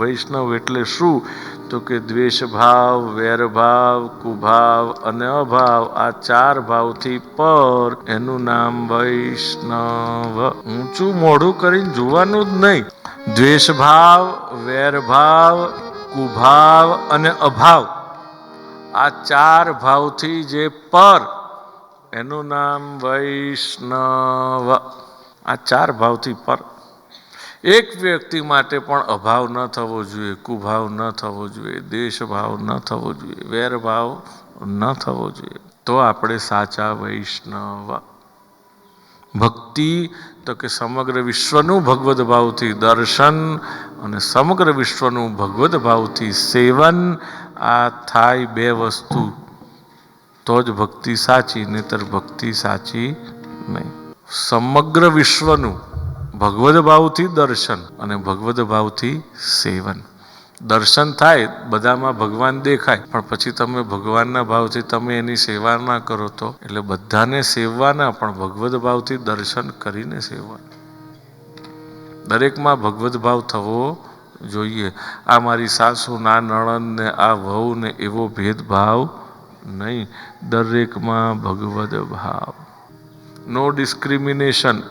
વૈષ્ણવ એટલે શું? તો કે દ્વેષભાવ, વેરભાવ, કુભાવ અને અભાવ, આ ચાર ભાવથી પર એનું નામ વૈષ્ણવ. ઊંચું મોઢું કરીને જોવાનું જ નહીં. દ્વેષભાવ, વેરભાવ, કુભાવ અને અભાવ, આ ચાર ભાવથી જે પર એનું નામ વૈષ્ણવ. આ ચાર ભાવથી પર એક વ્યક્તિ માટે પણ અભાવ ન થવો જોઈએ, કુભાવ ન થવો જોઈએ, દેશભાવ ન થવો જોઈએ, વેરભાવ ન થવો જોઈએ. તો આપણે સાચા વૈષ્ણવ. ભક્તિ તો કે સમગ્ર વિશ્વનું ભગવદ ભાવથી દર્શન અને સમગ્ર વિશ્વનું ભગવદ ભાવથી સેવન, આ થાય બે વસ્તુ. તો જ ભક્તિ સાચી, નહીતર ભક્તિ સાચી નહીં. સમગ્ર વિશ્વનું ભગવદ ભાવથી દર્શન અને ભગવદ ભાવથી સેવન. દર્શન થાય, બધામાં ભગવાન દેખાય, પણ પછી તમે ભગવાનના ભાવથી તમે એની સેવા ના કરો તો? એટલે બધાને સેવવાના, પણ ભગવદ ભાવથી દર્શન કરીને સેવવાના દરેકમાં ભગવદ ભાવ થવો જોઈએ. આ મારી સાસુ, ના ને આ વહુ ને એવો ભેદભાવ નહીં. દરેકમાં ભગવદ ભાવ. નો ડિસ્ક્રિમિનેશન